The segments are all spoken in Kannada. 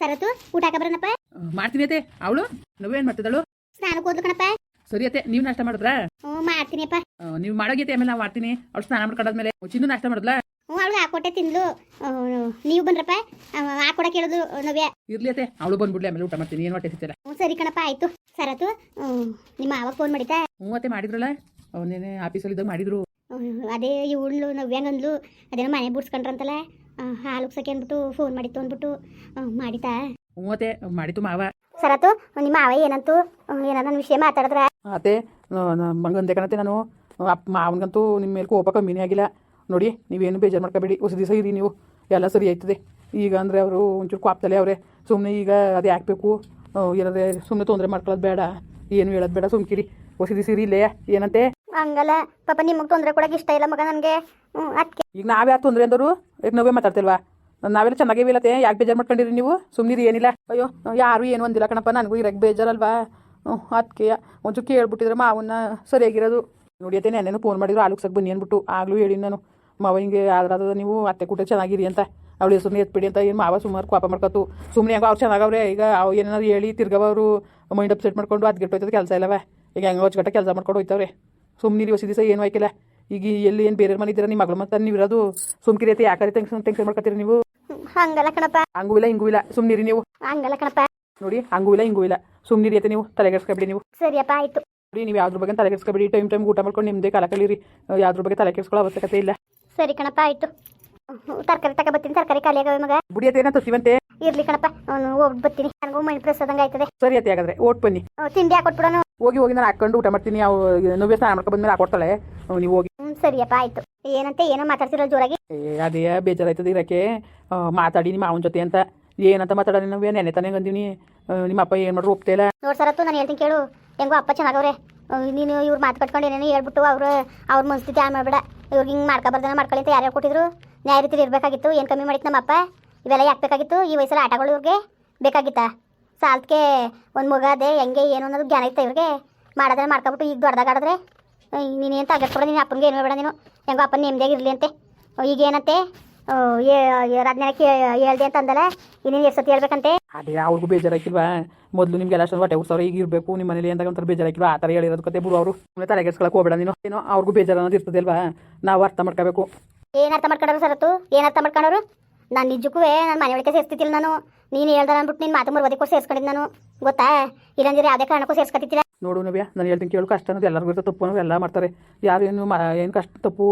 ಸರತು ಊಟ ಬರೋಣಪ್ಪ. ಮಾಡ್ತೀನಿ ಅತ್ತೆ. ಅವಳು? నువ్ವೇನು ಮಾಡ್ತಿದ್ದಾಳು? ಸ್ನಾನಕ್ಕೆ ಹೋದ್ಲು ಕಣಪ್ಪ. ಸರಿ ಅತ್ತೆ ನೀವು ನಾಷ್ಟ ಮಾಡಿದ್ರ? ಹ್ಞೂ ಮಾಡ್ತೀನಿಪ್ಪ ಆ, ನೀವು ಮಾಡೋಗೈತೆ ಆಮೇಲೆ ನಾವು ಮಾಡ್ತೀನಿ. ಅವಳು ಸ್ನಾನ ಮಾಡ್ಕೊಂಡಾದ್ಮೇಲೆ. ಚಿನ್ನು ನಾಷ್ಟ ಮಾಡಿದ್ಲಾ? ಹ್ಞೂ ಅವಳು ಹಾಕೊಟ್ಟೆ ತಿಂದ್ಲು. ನೀವು ಬಂದ್ರಪ್ಪ ಹಾಕೊಡಕ್ಕೆ ಹೇಳಿದ್ರು ನವ್ಯ. ಇರ್ಲಿ ಅತ್ತೆ ಅವಳು ಬಂದ್ಬಿಡ್ಲಿ ಆಮೇಲೆ ಊಟ ಮಾಡ್ತೀನಿ. ಏನು ಹೊಟ್ಟೆ ಸಿಗ್ತಿಲ್ಲ ಹ್ಞೂ ಸರಿ ಕಣಪ್ಪ ಆಯ್ತು. ಸರತು ನಿಮ್ಮ ಅವ ಫೋನ್ ಮಾಡಿತಾ ಹ್ಞೂ ಅತ್ತೆ ಮಾಡಿದ್ರಲ್ಲ? ಅವನೇನೆ ಆಫೀಸಲ್ಲಿ ಇದ್ದಾಗ ಮಾಡಿದ್ರು. ಅದೇ ಇವಳು ಅಂದ್ಲು ಅದೇನೋ ಮನೆ ಬಿಡ್ಸ್ಕೊಂಡ್ರಂತಲ್ಲ. ಹಾಲು ಉಗ್ಸಕ್ಕೆ ಅಂದ್ಬಿಟ್ಟು ಫೋನ್ ಮಾಡಿತ್ತು ಅಂದ್ಬಿಟ್ಟು ಮಾಡಿತಾ. ಹ್ಞೂ ಅತ್ತೆ ಮಾಡಿತು ಮಾವ. ಸರತು ನಿಮ್ಮ ಮಾವ ಏನಂತು? ಏನ ನನ್ನ ವಿಷಯ ಮಾತಾಡಿದ್ರ? ಅತ್ತೆ ಮಂಗಂದೆ ಕಣತೆ ನಾನು. ಅಪ್ಪ ಮಾವನಿಗಂತೂ ನಿಮ್ಮ ಮೇಲೆ ಕೋಪ ಕಮ್ಮಿನೇ ಆಗಿಲ್ಲ. ನೋಡಿ ನೀವೇನು ಬೇಜಾರು ಮಾಡ್ಕೋಬೇಡಿ. ಹೊಸ ದಿವಸ ಇರಿ ನೀವು. ಎಲ್ಲ ಸರಿ ಆಯ್ತದೆ. ಈಗ ಅಂದರೆ ಅವರು ಒಂಚೂರು ಕಾಪ್ತಲೆ ಅವರೇ. ಸುಮ್ಮನೆ ಈಗ ಅದು ಹಾಕ್ಬೇಕು ಏನಾದ್ರೆ ಸುಮ್ಮನೆ ತೊಂದರೆ ಮಾಡ್ಕೊಳ್ಳೋದು ಬೇಡ. ಏನು ಹೇಳೋದು ಬೇಡ. ಸುಮ್ಕಿರಿ. ಹೊಸ ದಿವಸ ಇರಿ ಇಲ್ಲೇ. ಏನಂತೆ? ಹಂಗಲ್ಲ. ಪಾಪ ನಿಮಗೆ ತೊಂದರೆ ಕೊಡಕ್ಕೆ ಇಷ್ಟ ಇಲ್ಲ ಮಗ ನನಗೆ. ಈಗ ನಾವೇ ಯಾಕೆ ತೊಂದರೆ ಅಂದರು? ಈಗ ನಾವೇ ಮಾತಾಡ್ತಿಲ್ವಾ? ನಾವೆಲ್ಲ ಚೆನ್ನಾಗೇ ಇಲ್ಲತ್ತೆ. ಯಾಕೆ ಬೇಜಾರು ಮಾಡ್ಕೊಂಡಿರಿ ನೀವು? ಸುಮ್ಮನಿರಿ ಏನಿಲ್ಲ. ಅಯ್ಯೋ, ಯಾರು ಏನು ಒಂದಿಲ್ಲ ಕಣಪ್ಪ. ನನಗೂ ಇರಕ್ಕೆ ಬೇಜಾರಲ್ವಾ? ಹ್ಞೂ ಅದಕ್ಕೆ ಒಂಚೂರು ಕೇಳ್ಬಿಟ್ಟಿದ್ರೆ ಮಾವನ್ನ ಸರಿಯಾಗಿರೋದು. ನೋಡಿಯತ್ತೆ ನೆನ್ನೆನೂ ಫೋನ್ ಮಾಡಿದ್ರು ಆಲುಕ್ಸಕ್ಕೆ ಬನ್ನಿ ಅಂದ್ಬಿಟ್ಟು. ಆಗಲೂ ಹೇಳಿ ನಾನು. ಮಾವ ಹಿಂಗೆ ಆದ್ರಾದ ನೀವು ಅತ್ತೆ ಕೂಟ ಚೆನ್ನಾಗಿರಿ ಅಂತ. ಅವಳು ಹೆಸರು ಎತ್ಬಿಡಿ ಅಂತ ಏನು ಮಾವ ಸುಮಾರು ಕೋಪ ಮಾಡ್ಕೊತು. ಸುಮ್ಮನೆ ಹೆಂಗೋ ಅವ್ರು ಚೆನ್ನಾಗವ್ರೆ. ಈಗ ಅವು ಏನಾದ್ರು ಹೇಳಿ ತಿರ್ಗವರು ಮೈಂಡ್ ಅಪ್ಸೆಟ್ ಮಾಡ್ಕೊಂಡು ಅದು ಹೋಯ್ತದ ಕೆಲಸ ಇಲ್ಲವ? ಈಗ ಹೆಂಗೋ ಅಚ್ಚುಕಟ್ಟ ಕೆಲಸ ಮಾಡ್ಕೊಂಡು ಹೋಯ್ತವ್ರೆ. ಸುಮ್ಮನಿರಿ ಇಲ್ಲಿ ದಿವಸ ಏನು ಆಯ್ಕಿಲ್ಲ? ಈಗ ಎಲ್ಲಿ ಏನು ಬೇರೆ ಮನೆ ನಿಮ್ಮ ಮಗಳು ಮತ್ತೆ ನೀವು ಇರೋದು ಸುಮ್ಕಿರಿ ಐತೆ ಯಾಕಾರಿ ಟೆನ್ಷನ್ ಟೆನ್ಷನ್ ಮಾಡ್ಕೊತೀರಿ ನೀವು? ಹಂಗಲ್ಲ ಕಣಪ್ಪ. ಹಂಗೂ ಇಲ್ಲ ಹಿಂಗೂ ಇಲ್ಲ. ಸುಮ್ಮನಿರಿ ನೀವು. ಹಂಗಲ್ಲ ಕಣಪ್ಪ. ನೋಡಿ ಹಂಗೂ ಇಲ್ಲ ಹಿಂಗೂ ಇಲ್ಲ. ಸುಮ್ಮನಿರಿ ಐತೆ ನೀವು ತಲೆಗೆಡ್ಸ್ಕೊಬಿಡಿ ನೀವು. ಸರಿಯಪ್ಪ ಆಯ್ತು. ನೋಡಿ ನೀವು ಯಾವ್ದ್ರ ಬಗ್ಗೆ ತಲೆಗೆಡ್ಸ್ಕೊಬಿಡಿ ಟೈಮ್ ಟೈಮ್ ಊಟ ಮಾಡ್ಕೊಂಡು ನಿಮ್ಮದೇ ಕಾಲ ಕಳೀರಿ. ಯಾವ್ದ್ರ ಬಗ್ಗೆ ತಲೆ ಕೆಡ್ಸ್ಕೊಳ್ಳೋ ಅವಶ್ಯಕತೆ ಇಲ್ಲ. ಸರಿ ಕಣಪ್ಪ ಆಯ್ತು. ತರಕಾರಿ ತಕ ಬರ್ತೀನಿ. ತರಕಾರಿ ಖಾಲಿ ಆಗವೆ ಮಗ ಬುಡಿಯತ್ತೆ ಏನಂತ ತರ್ತೀವಂತೆ ಇರ್ಲಿ ಕಣಪ್ಪ ಅವನು ಹೋಗಿ ಬರ್ತೀನಿ. ನನಗೂ ಮೈಂಡ್ ಪ್ರೆಸ್ ಆದಂಗೆ ಆಯ್ತದೆ ಸರಿ ಅತ್ತೆ ಹಾಗಾದ್ರೆ ಓಟ್ ಬನ್ನಿ. ತಿಂಡಿ ಹಾಕೊಟ್ಬಿಡೋನು ಹೋಗಿ ಹೋಗಿ ನಾನು ಹಾಕೊಂಡು ಊಟ ಮಾಡ್ತೀನಿ. ಯಾವ ನೋವೇ ಸ್ನಾನ ಮಾಡ್ಕೊಂಡು ಬಂದ್ಮೇಲೆ ಹಾಕೊಡ್ತಾಳೆ. ನೀವು ಹೋಗಿ. ಹ್ಞೂ ಸರಿಯಪ್ಪ ಆಯ್ತು. ಏನಂತ ಏನೋ ಮಾತಾಡ್ತಿರೋ ಜೋರಾಗಿ? ಏ ಅದೇ ಬೇಜಾರಾಯ್ತದ ಇರಕ್ಕೆ. ಮಾತಾಡಿ ನಿಮ್ಮ ಅವನ ಜೊತೆ ಅಂತ. ಏನಂತ ಮಾತಾಡೋಣ ನಾವು ನೆನೆ ತಾನೇ ಅಂದೀನಿ ನಿಮ್ಮ ಅಪ್ಪ ಏನು ಮಾಡ್ರು ಒಪ್ತಾ ಇಲ್ಲ? ನೋಡ್ ಸರತ್ತು ನಾನು ಹೇಳ್ತೀನಿ ಕೇಳು. ಹೆಂಗೋ ಅಪ್ಪ ಚೆನ್ನಾಗವ್ರೆ. ಅಹ್ ನೀನು ಇವ್ರು ಮಾತು ಕಟ್ಕೊಂಡು ಏನೇನೋ ಹೇಳ್ಬಿಟ್ಟು ಅವ್ರು ಅವ್ರ ಮನಸ್ಥಿತಿ ಹಾಳು ಮಾಡಬೇಡ. ಇವ್ರಿಗೆ ಹಿಂಗೆ ಮಾಡ್ಕೊಬಾರ್ದನ ಮಾಡ್ಕೊಳ್ಳಿ ಅಂತ ಯಾರ್ಯಾರು ಕೊಟ್ಟಿದ್ರು. ನ್ಯಾಯ ರೀತಿ ಇರಬೇಕಾಗಿತ್ತು. ಏನು ಕಮ್ಮಿ ಮಾಡಿತ್ತು ನಮ್ಮ ಅಪ್ಪ? ಇವೆಲ್ಲ ಯಾಕೆ ಬೇಕಾಗಿತ್ತು? ಈ ವಯಸ್ಸಲ್ಲಿ ಆಟಗಳು ಇವ್ರಿಗೆ ಬೇಕಾಗಿತ್ತಾ? ಸಾಲ್ತ್ಗೆ ಒಂದು ಮಗ ಅದೇ ಹೆಂಗೆ ಏನು ಅನ್ನೋದು ಜ್ಞಾನ ಇತ್ತು ಇವ್ರಿಗೆ. ಮಾಡಿದ್ರೆ ಮಾಡ್ಕೊಬಿಟ್ಟು ಈಗ ದೊಡ್ಡದಾಗಾಡಿದ್ರೆ ನೀನು ನೀನೇನು ತಗ್ಗಿಸ್ಕೊಡೋ ನೀನು ಅಪ್ಪನಿಗೆ ಏನು ಬೇಡ ನೀನು. ಹೆಂಗೋ ಅಪ್ಪನ ನೆಮ್ಮದಿಯಾಗಿ ಇರಲಿ ಅಂತೆ. ಈಗ ಏನಂತೆ? ಹದಿನೇಳಕ್ಕೆ ಹೇಳ್ದೆ ಅಂತ ಅಂದಲ್ಲ ಇನ್ನೇನು ಎಷ್ಟು ಸತಿ ಹೇಳ್ಬೇಕಂತೆ? ಅದೇ ಅವ್ರಿಗೂ ಬೇಜಾರಾಕಿಲ್ವಾ ಮೊದಲು ನಿಮ್ಗೆಲ್ಲ ಅಷ್ಟೊಂದು ಹೊಟ್ಟೆ ಉರ್ಸವ್ರು ಈಗ ಇರಬೇಕು. ನಿಮ್ಮ ಮನೇಲಿ ಅಂತ ಒಂಥರ ಬೇಜಾರಾಕಿಲ್ವಾ ಆ ಥರ ಹೇಳಿರೋದು ಕತೆ ಬಿಡು ಅವರು. ಸುಮ್ಮನೆ ತಲೆಗೆಡ್ಸ್ಕೊಳಕ್ಕೆ ಹೋಗಬೇಡ ನೀನು. ಏನೋ ಅವ್ರಿಗೂ ಬೇಜಾರು ಅನ್ನೋದು ಇರ್ತದಲ್ವಾ ನಾವು ಅರ್ಥ ಮಾಡ್ಕೋಬೇಕು. ಏನು ಅರ್ಥ ಮಾಡ್ಕೊಂಡ್ರು ಸರತ್ತು? ಏನು ಅರ್ಥ ಮಾಡ್ಕೊಂಡವ್ರು? ನಾನು ನಿಜಕ್ಕೂ ನನ್ನ ಮನೆ ಒಳಗೆ ಸೇರ್ತಿದ್ದಿಲ್ಲ ನಾನು. ನೀನು ಹೇಳ್ದಾರ ಅಂದ್ಬಿಟ್ಟು ನಿನ್ನ ಮಾತು ಮರ್ವದಕ್ಕೂ ಸೇರಿಸ್ಕೊಂಡಿದ್ದು ನಾನು. ಗೊತ್ತಾ? ಇಲ್ಲಂದ್ರೆ ಯಾವುದೇ ಕಾರಣಕ್ಕೂ ಸೇರಿಸ್ಕೊತಿದ್ದಿಲ್ಲ. ನೋಡು ನವ್ಯ ನಾನು ಹೇಳ್ತೀನಿ ಕೇಳು ಕಷ್ಟ ಅನ್ನೋದು ಎಲ್ಲರಿಗೂ ಇರ್ತದೆ ತಪ್ಪು ಅನ್ನೋದು ಎಲ್ಲ ಮಾಡ್ತಾರೆ. ಯಾರು ಏನು ಮ ಏನು ಕಷ್ಟ ತಪ್ಪು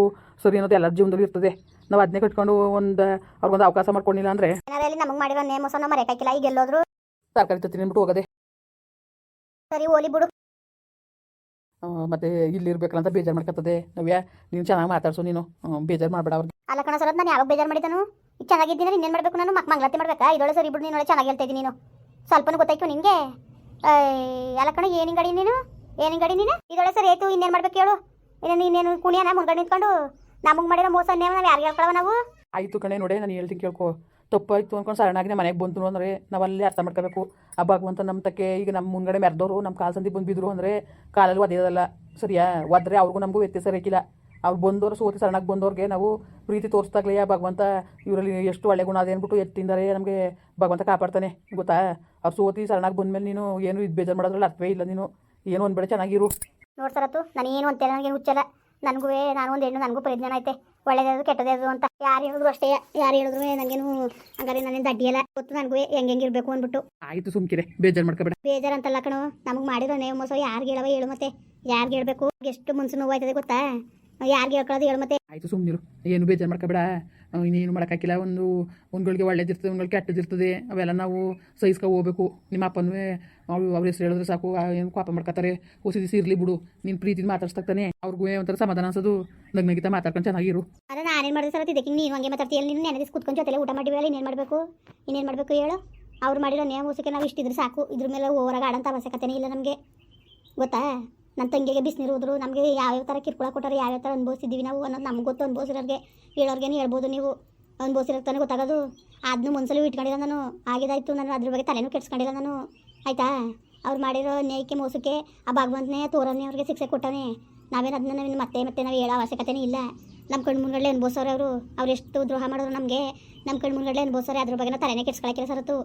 ಸರಿ ಅನ್ನೋದು ಎಲ್ಲರ ಜೀವನದಲ್ಲಿ ಇರ್ತದೆ. ನಾವು ಅದನ್ನೇ ಕಟ್ಕೊಂಡು ಒಂದು ಅವ್ರಿಗೊಂದು ಅವಕಾಶ ಮಾಡ್ಕೊಂಡಿಲ್ಲ ಅಂದರೆ? ಏನಾರಲ್ಲಿ ನಮಗೆ ಮಾಡಿರೋ ನೇಮಸ ನಮ್ಮ ಮರೆಯಕ್ಕಾಗಿಲ್ಲ ಈಗ ಎಲ್ಲೋದ್ರು. ತರಕಾರಿ ತತ್ತೀನಿ ಬಿಟ್ಟು ಹೋಗೋದೆ. ಸರಿ ಓಲಿ ಬಿಡು. ಆ, ಮತ್ತೆ ಇಲ್ಲಿ ಇರ್ಬೇಕಲ್ಲ ಅಂತ ಬೇಜಾರು ಮಾಡ್ಕೊತದೆ. ನವ್ಯ ನೀನು ಚೆನ್ನಾಗಿ ಮಾತಾಡ್ಸು ನೀನು. ಬೇಜಾರ್ ಮಾಡಬೇಡ ಅವ್ರಿಗೆ. ಅಲ್ಲ ಕಣ ಸರ್ ನಾನು ಯಾವಾಗ ಬೇಜಾರು ಮಾಡಿದನು ಈಗ ಚೆನ್ನಾಗಿದ್ದೀನಿ ಇನ್ನೇನು ಮಾಡಬೇಕು ನಾನು? ಮಕ್ ಮಂಗಳಾತಿ ಮಾಡ್ಬೇಕಾ? ಇದೊಳೆ ಸರಿ ಬಿಡು ನೀನು ಚೆನ್ನಾಗಿ ಹೇಳ್ತಾ ಇದ್ದೀನಿ ನೀನು. ಸ್ವಲ್ಪನೂ ಗೊತ್ತಾಯ್ತು ನಿನಗೆ? ಅಲ್ಲ ಕಣ ಏನು ಗಾಡಿ ನೀನು? ಏನು ಗಾಡಿ ನೀನು? ಇದೊಳೆ ಸರಿ ಆಯ್ತು ಇನ್ನೇನು ಮಾಡ್ಬೇಕು ಹೇಳು. ಇನ್ನೇನು ಇನ್ನೇನು ಕುಣಿಯನ? ಮುಂಗಡೆ ನಿಂತ್ಕೊಂಡು? ನಮಗೆ ಮಾಡಿರೋ ಮೋಸ ನಾವು ಯಾರಿಗೆ ಹೇಳ್ಕೊಳವ ನಾವು? ಆಯಿತು ಕಣೆ, ನೋಡೇ, ನಾನು ಹೇಳ್ತೀನಿ ಕೇಳ್ಕೊ. ತಪ್ಪಾಯ್ತು ಅಂದ್ಕೊಂಡು ಸಡನ್ನಾಗಿ ಮನೆಗೆ ಬಂತು ಅಂದರೆ ನಾವಲ್ಲೇ ಅರ್ಥ ಮಾಡ್ಕೋಬೇಕು. ಆ ಭಗವಂತ ನಮ್ಮ ತಕ್ಕೆ ಈಗ ನಮ್ಮ ಮುಂಗಡೆ ಮೆರೆದವರು ನಮ್ಮ ಕಾಲು ಸಂದಿ ಬಂದು ಬಿದ್ರು ಅಂದರೆ ಕಾಲಲ್ಲಿ ಒದೆಯೋದಲ್ಲ. ಸರಿಯಾ? ಒದ್ರೆ ಅವ್ರಿಗೂ ನಮಗೂ ವ್ಯತ್ಯಾಸ ಇರಕ್ಕಿಲ್ಲ ಅವ್ರು ಬಂದವರು ಸೋತಿ ಸರಣಾಗಿ ಬಂದವ್ರಿಗೆ ನಾವು ಪ್ರೀತಿ ತೋರಿಸ್ದಾಗ್ಲೇ ಭಗವಂತ ಇವರಲ್ಲಿ ಎಷ್ಟು ಒಳ್ಳೆ ಗುಣ ಅದೇ ಅಂದ್ಬಿಟ್ಟು ಎತ್ತಿಂದರೆ ನಮಗೆ ಭಗವಂತ ಕಾಪಾಡ್ತಾನೆ ಗೊತ್ತಾ? ಅವ್ರು ಸೋತಿ ಸರಣಾಗಿ ಬಂದಮೇಲೆ ನೀನು ಏನು ಇದು ಬೇಜಾರು ಮಾಡೋದ್ರಲ್ಲಿ ಅರ್ಥವೇ ಇಲ್ಲ ನೀನು. ಏನು ಒಂದ್ಬೇಡ ಚೆನ್ನಾಗಿರು. ನೋಡ್ ಸರತ್ತು ನಾನು ಏನು ಅಂತೇಳಿ ನನಗೆ ಹುಚ್ಚಲ್ಲ. ನನಗೂ ನಾನು ಒಂದು ಹೆಣ್ಣು ನನಗೂ ಪ್ರಯೋಜನ ಐತೆ. ಒಳ್ಳೇದಾದ್ರು ಕೆಟ್ಟದೇದು ಅಂತ. ಯಾರು ಹೇಳಿದ್ರು ಅಷ್ಟೇ ಯಾರು ಹೇಳಿದ್ರು ನನಗೇನು ಹಂಗಾರೆ ನಾನೇನು ಅಡ್ಡಿಯಲ್ಲ ಗೊತ್ತು ನನಗೂ ಹೆಂಗೆ ಹೆಂಗೆ ಇರಬೇಕು ಅಂದ್ಬಿಟ್ಟು ಆಯಿತು ಸುಮ್ಕಿರೆ ಬೇಜಾರು ಮಾಡ್ಕೋಬೇಡ. ಬೇಜಾರು ಅಂತಲ್ಲ ಕಣೋ ನಮಗೆ ಮಾಡಿರೋ ನೇವ್ ಮೋಸ ಯಾರಿಗೆ ಹೇಳವ ಹೇಳು ಮತ್ತೆ. ಯಾರಿಗೆ ಹೇಳಬೇಕು ಎಷ್ಟು ಮುನ್ಸು ನೋವು ಆಯ್ತದೆ ಗೊತ್ತಾ? ಯಾರಿಗೆ ಹೇಳ್ಕೊಳ್ಳೋದು ಹೇಳು ಮತ್ತೆ. ಆಯಿತು ಸುಮ್ಮನಿರು ಏನು ಬೇಜಾರು ಮಾಡ್ಕೋಬೇಡ. ಇನ್ನೇನು ಮಾಡೋಕ್ಕಾಗಿಲ್ಲ. ಒಂದು ಒಂದ್ಗಳಿಗೆ ಒಳ್ಳೇದಿರ್ತದೆ ಒಂದ್ಗಳಿಗೆ ಕೆಟ್ಟದಿರ್ತದೆ. ಅವೆಲ್ಲ ನಾವು ಸಹಿಸ್ಕೊ ಹೋಗ್ಬೇಕು. ನಿಮ್ಮ ಅಪ್ಪನೂ ಅವ್ರು ಅವ್ರ ಹೆಸರು ಹೇಳಿದ್ರೆ ಸಾಕು. ಏನು ಕೋಪ ಮಾಡ್ಕೊತಾರೆ. ಹೊಸ ದಿವಸ ಇರಲಿ ಬಿಡು. ನೀನು ಪ್ರೀತಿನ ಮಾತಾಡ್ಸ್ತಾನೆ ಅವ್ರಿಗೂ ಒಂಥರ ಸಮಾಧಾನ ಅನ್ಸೋದು. ನಗ್ನಗಿತ ಮಾತಾಡ್ಕೊಂಡು ಚೆನ್ನಾಗಿರು. ಅದ ನಾನೇನು ಮಾಡಿದ್ರೆ ಸರ್ ಇದಕ್ಕೆ ನೀನು ಹಂಗೆ ಮಾತಾಡ್ತೀಯಲ್ಲ ನೀನು ನೆನೆ ದಿವಸ ಕುತ್ಕೊಂಡು ಜೊತೆಲೆ ಊಟ ಮಾಡಿವಲ್ಲ ಇನ್ನೇನು ಮಾಡಬೇಕು? ಇನ್ನೇನು ಮಾಡಬೇಕು ಹೇಳು? ಅವ್ರು ಮಾಡಿರೋ ನೇಮ ಮೋಸಕ್ಕೆ ನಾವು ಇಷ್ಟಿದ್ರೆ ಸಾಕು. ಇದ್ರ ಮೇಲೆ ಓವರಾಗ ಆಡಂತ ಅವಶ್ಯಕತೆನೇ ಇಲ್ಲ ನಮಗೆ. ಗೊತ್ತಾ? ನನ್ನ ತಂಗಿಗೆ ಬಿಸಿನೀರು ಹೋದ್ರು. ನಮಗೆ ಯಾವ್ಯಾವ ಥರ ಕಿರ್ಕೊಳ ಕೊಟ್ಟಾರೆ, ಯಾವ್ಯಾವ ಥರ ಅನುಭವಿಸಿದ್ದೀವಿ ನಾವು ಅನ್ನೋದು ನಮ್ಗೆ ಗೊತ್ತು. ಅನುಭವಿಸಿರೋರಿಗೆ, ಹೇಳೋರ್ಗೇನು ಹೇಳ್ಬೋದು ನೀವು. ಅನುಭವಿಸಿರೋ ತಾನೇ ಗೊತ್ತಾಗೋದು. ಅದನ್ನು ಒಂದ್ಸಲ ಇಟ್ಕೊಂಡಿಲ್ಲ ನಾನು. ಆಗಿದಾಯ್ತು ನಾನು. ಅದ್ರ ಬಗ್ಗೆ ತಲೆನೂ ಕೆಡ್ಸ್ಕೊಂಡಿಲ್ಲ ನಾನು. ಆಯಿತಾ? ಅವ್ರು ಮಾಡಿರೋ ನೇಯ್ಕೆ ಮೋಸಕ್ಕೆ ಆ ಭಗವಂತನೇ ತೋರನೇ ಅವ್ರಿಗೆ ಶಿಕ್ಷೆ ಕೊಟ್ಟವನೇ ನಾವೇನು ಅದನ್ನ ಮತ್ತೆ ಮತ್ತೆ ನಾವು ಹೇಳೋ ಅವಶ್ಯಕತೆನೇ ಇಲ್ಲ. ನಮ್ಮ ಕಣ್ಣು ಮುಂದ್ಗಡೆ ಅನ್ಬೋಸವ್ರೆ ಅವರು? ಅವ್ರು ಎಷ್ಟು ದ್ರೋಹ ಮಾಡಿದ್ರು ನಮಗೆ? ನಮ್ಮ ಕಣ್ಣು ಮುಂದ್ಗಡೆ ಅನ್ಬೋಸವ್ರೆ ಅದ್ರ ಬಗ್ಗೆ ತಲೆನೇ ಕೆಡ್ಸ್ಕೊಳಕ್ಕೆ ಸರತ್ತು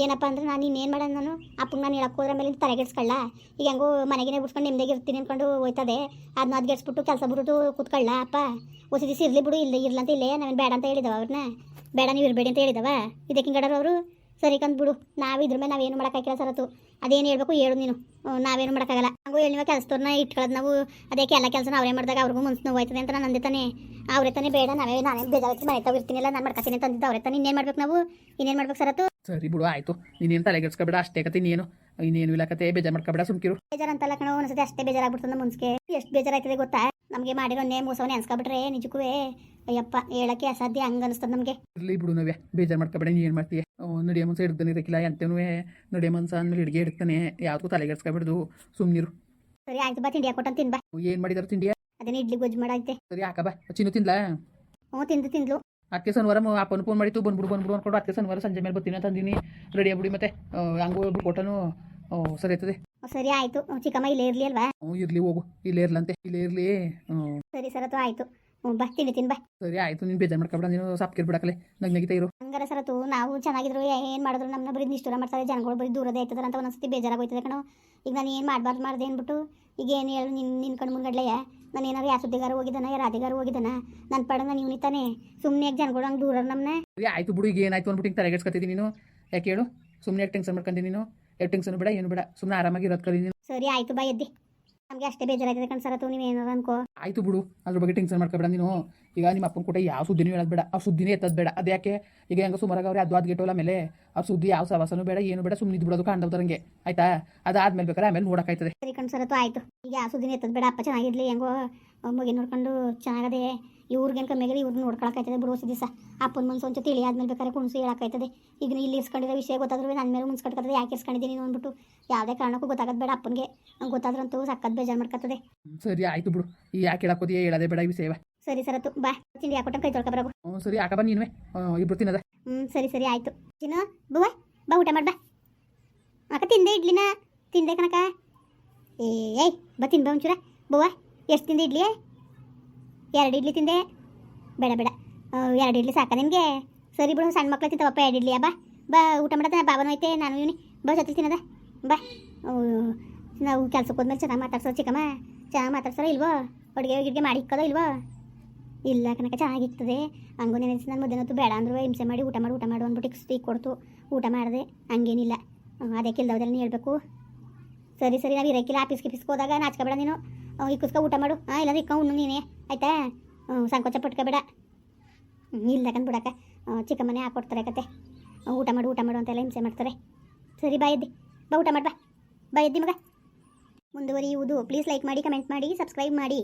ಏನಪ್ಪ ಅಂದ್ರೆ ನಾನು ಇನ್ನೇನು ಮಾಡೋಣ ನಾನು? ಅಪ್ಪಂಗೆ ನಾನು ಹೇಳಕ್ಕೆ ಹೋದ್ರ ಮೇಲೆ ತಲೆ ಕೆಡ್ಸ್ಕೊಳ್ಳ ಈಗ ಹೆಂಗೋ ಮನೆಗೆ ಬಿಡ್ಸ್ಕೊಂಡು ನಿಮ್ದೇ ಇರ್ತೀನಿ ಅನ್ಕೊಂಡು ಹೋಯ್ತದೆ. ಅದನ್ನ ಅದು ಗೆಡ್ಸ್ಬಿಟ್ಟು ಕೆಲಸ ಬಿಟ್ಟು ಕೂತ್ಕೊಳ್ಳ ಅಪ್ಪ? ಹೊಸ ದಿವಸ ಇರಲಿ ಬಿಡು, ಇಲ್ಲ ಇರ್ಲಂತ ಇಲ್ಲೇ ನಾವೇನು ಬೇಡ ಅಂತ ಹೇಳಿದವ ಅವ್ರನ್ನ? ಬೇಡ, ನೀವು ಇರಬೇಡಿ ಅಂತ ಹೇಳಿದವ? ಇದಕ್ಕೆ ಹಿಂಗಡರು ಅವರು? ಸರಿ ಕಂದ್ ಬಿಡು. ನಾವು ಇದ್ರ ಮೇಲೆ ನಾವೇನು ಮಾಡೋಕ್ಕಾಗಿಲ್ಲ ಸರತು ಅದೇನು ಹೇಳ್ಬೇಕು ಹೇಳು ನೀನು. ನಾವೇನು ಮಾಡೋಕ್ಕಾಗಲ್ಲ ಹಂಗೂ ಹೇಳಿ ನೀವು ಕೆಲಸದವ್ರನ್ನ ಇಟ್ಕೊಳ್ಳೋದು ನಾವು ಅದಕ್ಕೆ ಎಲ್ಲ ಕೆಲಸನ ಅವರೇ ಮಾಡಿದಾಗ ಅವ್ರಿಗೂ ಮನ್ಸು ನೋವು ಆಯ್ತದೆ ಅಂತ ನಾನು ಅಂದೆ ತಾನೆ. ಅವ್ರೆ ತಾನೇ ಬೇಡ ನಾವೇ ನಾನೇ ಬೇಜಾರಕ್ಕೆ ಮನೆ ತಾವು ಇರ್ತೀನಿಲ್ಲ ನಾನು ಮಾಡ್ಕೊತೀನಿ ಅಂತ ಅಂದಿದ್ದು ಅವ್ರೆ ತಾನೇ. ಇನ್ನೇನು ಮಾಡ್ಬೇಕು ನಾವು? ಇನ್ನೇನು ಮಾಡ್ಬೇಕು ಸರತು ಸರಿ ಬಿಡು ಆಯಿತು. ನೀನೇನು ತಲೆಗೆಡ್ಸ್ಕೊಬೇಡ ಅಷ್ಟೇ ಕತೆ ನೀನು. ಇನ್ನೇನು ಇಲ್ಲ ಕತೆ ಬೇಜಾರು ಮಾಡ್ಕೊಬೇಡ ಸುಮ್ಕಿರು. ಬೇಜಾರಂತಲ್ಲ ಕಣೋ ಒಂದ್ಸತಿ ಅಷ್ಟೇ ಬೇಜಾರಾಗ್ಬಿಡ್ತದೆ ಮುಂಚೆ ಎಷ್ಟು ಬೇಜಾರಾಯ್ತದೆ ಗೊತ್ತಾ? ನಮಗೆ ಮಾಡಿರೋ ನೇ ಮೋಸವನ್ನೇ ಅನ್ಸ್ಕೊಬಿಟ್ರೆ ನಿಜಕ್ಕೂ ಅಯ್ಯಪ್ಪ ಹೇಳಕ್ಕೆ ಅಸಾಧ್ಯ ಹಂಗ ಅನಿಸ್ತದೆ ನಮಗೆ. ಇರಲಿ ಬಿಡು ನಾವೇ ಬೇಜಾರು ಮಾಡ್ಕೊಬೇಡ ನೀನು ಏನು ಮಾಡ್ತೀಯ? ನಡಿಯ ಮನ್ಸ ಹಿಡ್ದಾನೆ ಇರಕ್ಕಿಲ್ಲ ಎಂತನೂ ನಡಿಯ ಮನ್ಸ ಅಂದ್ಮೇಲೆ ಹಿಡಿಗೆ ಹಿಡ್ತಾನೆ ಯಾವ್ದು ತಲೆಗೆಡ್ಸ್ಕೊಬಿಡ್ದು ಸುಮ್ಮನಿರು ಸರಿ ಆಯ್ತು ಬಾ ತಿಂಡಿ ಕೊಟ್ಟಂತ ತಿನ್ ಬಾ. ಏನು ಮಾಡಿದಾರೆ ತಿಂಡಿಯ ಅದನ್ನ ಇಡ್ಲಿ ಗೊಜ್ಜು ಮಾಡೈತೆ ಸರಿ ಬಾ ಚಿನ್ನು ತಿನ್ಲಾ? ಹ್ಞೂ ತಿಂದು ತಿಂದ್ಲು. ಅದಕ್ಕೆ ಮ- ಅಪ್ಪನ ಫೋನ್ ಮಾಡಿತ್ತು ಬಂದ್ಬಿಡು ಬಂದ್ಬಿಡು ಅನ್ಕೊಂಡು ಅದಕ್ಕೆ ಶನಿವಾರ ಸಂಜೆ ಮೇಲೆ ಬರ್ತೀನಿ ಅಂತ ಅಂದಿನಿ. ರೆಡಿ ಆಗ್ಬಿಡಿ ಮತ್ತೆ ಹಂಗೆ ಕೊಟ್ಟನು. ಸರಿ ಆಯ್ತದೆ. ಸರಿ ಆಯ್ತು. ಚಿಕ್ಕಮ್ಮ ಇಲ್ಲೇ ಇರ್ಲಿ ಅಲ್ವಾ? ಹ್ಞೂ ಇರ್ಲಿ ಹೋಗು ಇಲ್ಲೇ ಇರ್ಲಂತೆ ಇಲ್ಲೇ ಇರ್ಲಿ. ಸರಿ ಸರತು ಆಯ್ತು. ಬಾ ತಿಂಡಿ ತಿನ್ ಬಾ. ಸರಿ ಆಯ್ತು ನೀನು ಬೇಜಾರು ಮಾಡ್ಕೊಬೇಡ ನೀನು ಸಾಪ್ಕಿರ್ ಬಿಡಕಲೆ. ನಗ್ ನಗಿತಾ ಇರು. ಹಂಗಾರ ಸರತು ನಾವು ಚೆನ್ನಾಗಿದ್ರು ಏನು ಮಾಡಿದ್ರು? ನಮ್ಮನ್ನ ಬರೀ ನಿಷ್ಠುರ ಮಾಡ್ತಾರೆ ಜನಗಳು ಬರೀ ದೂರದ ಆಯ್ತದ ಅಂತ ಒಂದೊಂದ್ಸತಿ ಬೇಜಾರಾಗೋಯ್ತದೆ ಕಣೋ. ಈಗ ನಾನು ಏನು ಮಾಡಬಾರ್ದು ಮಾಡ್ದೆ ಅಂದ್ಬಿಟ್ಟು ಈಗ ಏನು ಹೇಳು ನಿನ್ ನಿನ್ನ ಕಣ್ಣು ಮುಂಗಡ್ಲೆಯ ನಾನು ಏನಾರು ಯಾವ ಸುದ್ದಿಗಾರ ಹೋಗಿದ್ದಾನ ಯಾರು ರಾಧಿಗಾರ ಹೋಗಿದ್ದಾನ? ನನ್ನ ಪಡ ನಾನು ಇವ್ನಿ ತಾನೆ ಸುಮ್ಮನೆ ಜನಗಳು ಹಂಗೆ ದೂರ ನಮ್ಮನ್ನ ಆಯ್ತು ಆಯಿತು ಬಿಡು ಈಗ ಏನಾಯ್ತು ಅಂದ್ಬಿಟ್ಟು ಹಿಂಗೆ ತಲೆಗೆಡ್ಸ್ಕೊತಿದ್ದೀನಿ ನೀನು. ಯಾಕೆ ಹೇಳು? ಸುಮ್ಮನೆ ಯಾಕೆ ಟೆನ್ಷನ್ ಮಾಡ್ಕೊಂಡಿ ನೀನು? ಯಾಕೆ ಟೆನ್ಷನ್ ಬೇಡ ಏನು ಬೇಡ. ಸುಮ್ಮನೆ ಆರಾಮಾಗಿ ಇರೋದು ಕಲಿ ನೀನು. ಸರಿ ಆಯ್ತು ಬಾ ಎದ್ದಿ. ನಮಗೆ ಅಷ್ಟೇ ಬೇಜಾರಾಗಿದೆ ಕಣ್ ನೀವು ಏನಾರು ಅನ್ಕೋ. ಆಯ್ತು ಬಿಡು ಅದ್ರ ಬಗ್ಗೆ ಟೆನ್ಷನ್ ಮಾಡ್ಕೊಬೇಡ ನೀನು. ಈಗ ನಿಮ್ಮ ಅಪ್ಪನ ಕೂಡ ಯಾವ ಸುದ್ದಿನೂ ಹೇಳೋದು ಬೇಡ ಆ ಸುದ್ದಿನೇ ಎತ್ತದ ಬೇಡ. ಅದ್ಯಾಕೆ ಈಗ ಹೆಂಗ ಸುಮಾರಾಗ ಅವ್ರೆ ಅದು ಅದು ಗಿಟ್ಟೋಲ್ಲ ಮೇಲೆ ಅವ್ರ ಸುದ್ದಿ ಯಾವ ಸವಾಸನೂ ಬೇಡ ಏನು ಬೇಡ ಸುಮ್ಮನೆ ಬಿಡೋದು ಕಾಣ್ದವ್ರಂಗೆ ಆಯ್ತಾ? ಅದಾದ್ಮೇಲೆ ಬೇಕಾದ್ರೆ ಆಮೇಲೆ ನೋಡೋಕ್ಕಾಯ್ತದೆ ಸರಿ ಕಣ್ ಸರತು ಆಯ್ತು. ಈಗ ಯಾವ ಸುದ್ದಿನೇ ಎತ್ತದ ಬೇಡ ಅಪ್ಪ ಚೆನ್ನಾಗಿರ್ಲಿ ಹೆಂಗೋ ಮುಗಿ ನೋಡ್ಕೊಂಡು ಚೆನ್ನಾಗದೆ ಇವ್ರಿಗೇನು ಕಮ್ಮಿ ಆಗಿದೆ ಇವ್ರನ್ನ ನೋಡ್ಕೊಳಕ್ಕಾಯ್ತದೆ ಬಿಡೋ ದಿವಸ. ಅಪ್ಪನ ಮನ್ಸು ಒಂಚೂರು ತಿಳಿ ಆದ್ಮೇಲೆ ಬೇಕಾದ್ರೆ ಕುಣಿಸು ಹೇಳಕ್ಕಾಯ್ತದೆ ಈಗ ಇಲ್ಲಿ ಇಸ್ಕೊಂಡಿರೋ ವಿಷಯ ಗೊತ್ತಾದ್ರೂ ನನ್ನ ಮೇಲೆ ಮುನ್ಸ್ಕಟ್ಕತ್ತದೆ ಯಾಕೆ ಇಸ್ಕೊಂಡಿದ್ದೀನಿ ನೀನು ಅಂದ್ಬಿಟ್ಟು. ಯಾವುದೇ ಕಾರಣಕ್ಕೂ ಗೊತ್ತಾಗದು ಬೇಡ ಅಪ್ಪನಿಗೆ. ಗೊತ್ತಾದ್ರಂತೂ ಸಕ್ಕತ್ ಬೇಜಾರು ಮಾಡ್ಕತ್ತದೆ ಸರಿ ಆಯ್ತು ಬಿಡು. ಈ ಯಾಕೆ ಹೇಳಕ್ಕೋದಿ ಹೇಳೋದೇ ಬೇಡ ಈ ಸೇವೆ ಸರಿ ಸರತು ಬಾ. ತಿಂಡಿ ಹಾಕೊಟ್ಟ ಕೈ ತೊಳ್ಕೊಬರಗು ಹ್ಞೂ ಸರಿ ಆಕ ಬಾ ಇಬ್ರು ತಿನ್ನದ. ಹ್ಞೂ ಸರಿ ಸರಿ ಆಯ್ತು. ಚಿನ್ನ ಬುವ ಬಾ ಊಟ ಮಾಡ್ ಬಾ. ಅಕ್ಕ ತಿಂದೆ ಇಡ್ಲಿನ? ತಿಂದೆ ಕನಕ ಏ ಏಯ್ ಬಾ ತಿನ್ಬಾ ಒಂಚೂರ. ಬುವ ಎಷ್ಟು ತಿಂದೆ ಇಡ್ಲಿ? ಎರಡು ಇಡ್ಲಿ ತಿಂದೆ. ಬೇಡ ಬೇಡ. ಎರಡು ಇಡ್ಲಿ ಸಾಕ ನಿನಗೆ. ಸರಿ ಬಿಡು, ಸಣ್ಣ ಮಕ್ಳು ತಿಂತವಪ್ಪ ಎರಡು ಇಡ್ಲಿ. ಬಾ. ಬಾ, ಊಟ ಮಾಡತ್ತೆ ಬಾಬನ ಐತೆ, ನಾನು ಇವ್ನಿ. ಬಾ ಜೊತೆ ತಿನ್ನದ. ಬಾ. ನಾವು ಕೆಲ್ಸಕ್ಕೆ ಹೋದ್ಮೇಲೆ ಚೆನ್ನಾಗಿ ಮಾತಾಡ್ಸೋ ಚಿಕ್ಕಮ್ಮ. ಚೆನ್ನಾಗಿ ಮಾತಾಡ್ಸೋ ಇಲ್ವೋ? ಅಡುಗೆ ಗಿಡ್ಗೆ ಮಾಡಿ ಇಕ್ಕೋದೋ ಇಲ್ವೋ? ಇಲ್ಲ ಕನಕ ಚೆನ್ನಾಗಿರ್ತದೆ ಹಂಗೂ ನೆನೆಸಿ ನಾನು ಮುದ್ದೆನೊತ್ತು ಬೇಡ ಅಂದ್ರು. ಹಿಂಸೆ ಮಾಡಿ ಊಟ ಮಾಡಿ, ಊಟ ಮಾಡು ಅಂದ್ಬಿಟ್ಟು ಇಕ್ಸ್ತಿ ಕೊಡ್ತು. ಊಟ ಮಾಡಿದೆ. ಹಂಗೇನಿಲ್ಲ. ಅದಕ್ಕೆ ಅದೇ ಹೇಳಬೇಕು. ಸರಿ ಸರಿ, ನಾವು ಇರೋಕ್ಕಿಲ್ಲ ಆಫೀಸ್ಗೆ ಗಿಫೀಸ್ಗೆ ಹೋದಾಗ ನಾಚ್ಕೋಬೇಡ ನೀನು. ಇಕ್ಕಿಸ್ಕೊ ಊಟ ಮಾಡು. ಹಾಂ ಇಲ್ಲಾಂದ್ರೆ ಇಕ್ಕ, ಉಣ್ಣು ನೀನೇ. ಆಯ್ತಾ? ಸಂಕೋಚ ಪಟ್ಕೋಬೇಡ ಹ್ಮ್, ಇಲ್ಲ ಚಿಕ್ಕ ಮನೆ ಹಾಕೊಡ್ತಾರೆ ಕತೆ ಊಟ ಮಾಡು ಊಟ ಮಾಡು ಅಂತೆಲ್ಲ ಹಿಂಸೆ ಮಾಡ್ತಾರೆ. ಸರಿ ಬಾ ಎದ್ದಿ. ಬಾ ಊಟ ಮಾಡು ಬಾ. ಬಾ ಎದ್ದಿ ಮಗ. ಮುಂದುವರಿಯುವುದು. ಪ್ಲೀಸ್ ಲೈಕ್ ಮಾಡಿ ಕಮೆಂಟ್ ಮಾಡಿ ಸಬ್ಸ್ಕ್ರೈಬ್ ಮಾಡಿ.